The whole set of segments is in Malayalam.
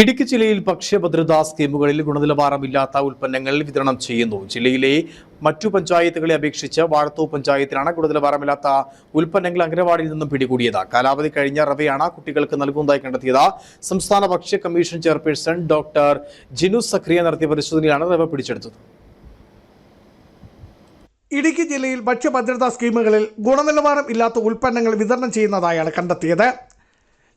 ഇടുക്കി ജില്ലയിൽ ഭക്ഷ്യഭദ്രതാ സ്കീമുകളിൽ ഗുണനിലവാരമില്ലാത്ത ഉൽപ്പന്നങ്ങൾ വിതരണം ചെയ്യുന്നു. ജില്ലയിലെ മറ്റു പഞ്ചായത്തുകളെ അപേക്ഷിച്ച് വാഴത്തൂ പഞ്ചായത്തിലാണ് ഗുണനിലവാരമില്ലാത്ത ഉൽപ്പന്നങ്ങൾ അംഗനവാടിയിൽ നിന്നും പിടികൂടിയത്. കാലാവധി കഴിഞ്ഞ റവയാണ് കുട്ടികൾക്ക് നൽകുന്നതായി കണ്ടെത്തിയത്. സംസ്ഥാന ഭക്ഷ്യ commission chairperson doctor Jinu Zachariah നടത്തിയ പരിശോധനയിലാണ് റവ പിടിച്ചെടുത്തത്. ഇടുക്കി ജില്ലയിൽ ഭക്ഷ്യഭദ്രതാ സ്കീമുകളിൽ ഗുണനിലവാരം ഇല്ലാത്ത ഉൽപ്പന്നങ്ങൾ വിതരണം ചെയ്യുന്നതായാണ് കണ്ടെത്തിയത്.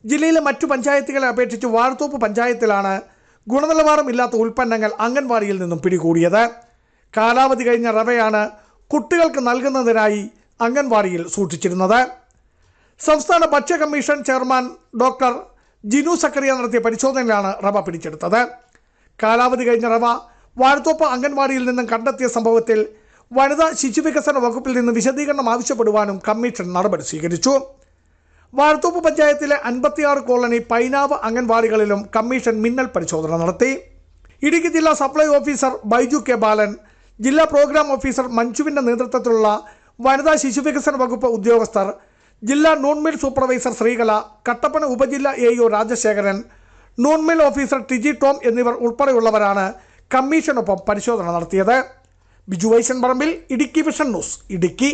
ജില്ലയിലെ മറ്റു പഞ്ചായത്തുകളെ അപേക്ഷിച്ച് വാഴത്തോപ്പ് പഞ്ചായത്തിലാണ് ഗുണനിലവാരം ഇല്ലാത്ത ഉൽപ്പന്നങ്ങൾ അംഗൻവാടിയിൽ നിന്നും പിടികൂടിയത്. കാലാവധി കഴിഞ്ഞ റവയാണ് കുട്ടികൾക്ക് നൽകുന്നതിനായി അംഗൻവാടിയിൽ സൂക്ഷിച്ചിരുന്നത്. സംസ്ഥാന ഭക്ഷ്യ commission chairman doctor Jinu Zachariah നടത്തിയ പരിശോധനയിലാണ് റവ പിടിച്ചെടുത്തത്. കാലാവധി കഴിഞ്ഞ റവ വാഴത്തോപ്പ് അംഗൻവാടിയിൽ നിന്നും കണ്ടെത്തിയ സംഭവത്തിൽ വനിതാ ശിശുവികസന വകുപ്പിൽ നിന്ന് വിശദീകരണം ആവശ്യപ്പെടുവാനും കമ്മീഷൻ നടപടി സ്വീകരിച്ചു. വാഴത്തോപ്പ് പഞ്ചായത്തിലെ അൻപത്തിയാറ് കോളനി പൈനാവ് അംഗൻവാടികളിലും കമ്മീഷൻ മിന്നൽ പരിശോധന നടത്തി. ഇടുക്കി ജില്ലാ supply officer Baiju K Balan ജില്ലാ പ്രോഗ്രാം ഓഫീസർ മഞ്ജുവിന്റെ നേതൃത്വത്തിലുള്ള വനിതാ ശിശുവികസന വകുപ്പ് ഉദ്യോഗസ്ഥർ ജില്ലാ നൂൺമിൽ സൂപ്പർവൈസർ ശ്രീകല കട്ടപ്പന ഉപജില്ല A U Rajasekharan noon meal officer Tiji Tom എന്നിവർ ഉൾപ്പെടെയുള്ളവരാണ് കമ്മീഷനൊപ്പം പരിശോധന നടത്തിയത്. Biju Vaishan Parambil Idukki vision news Idukki.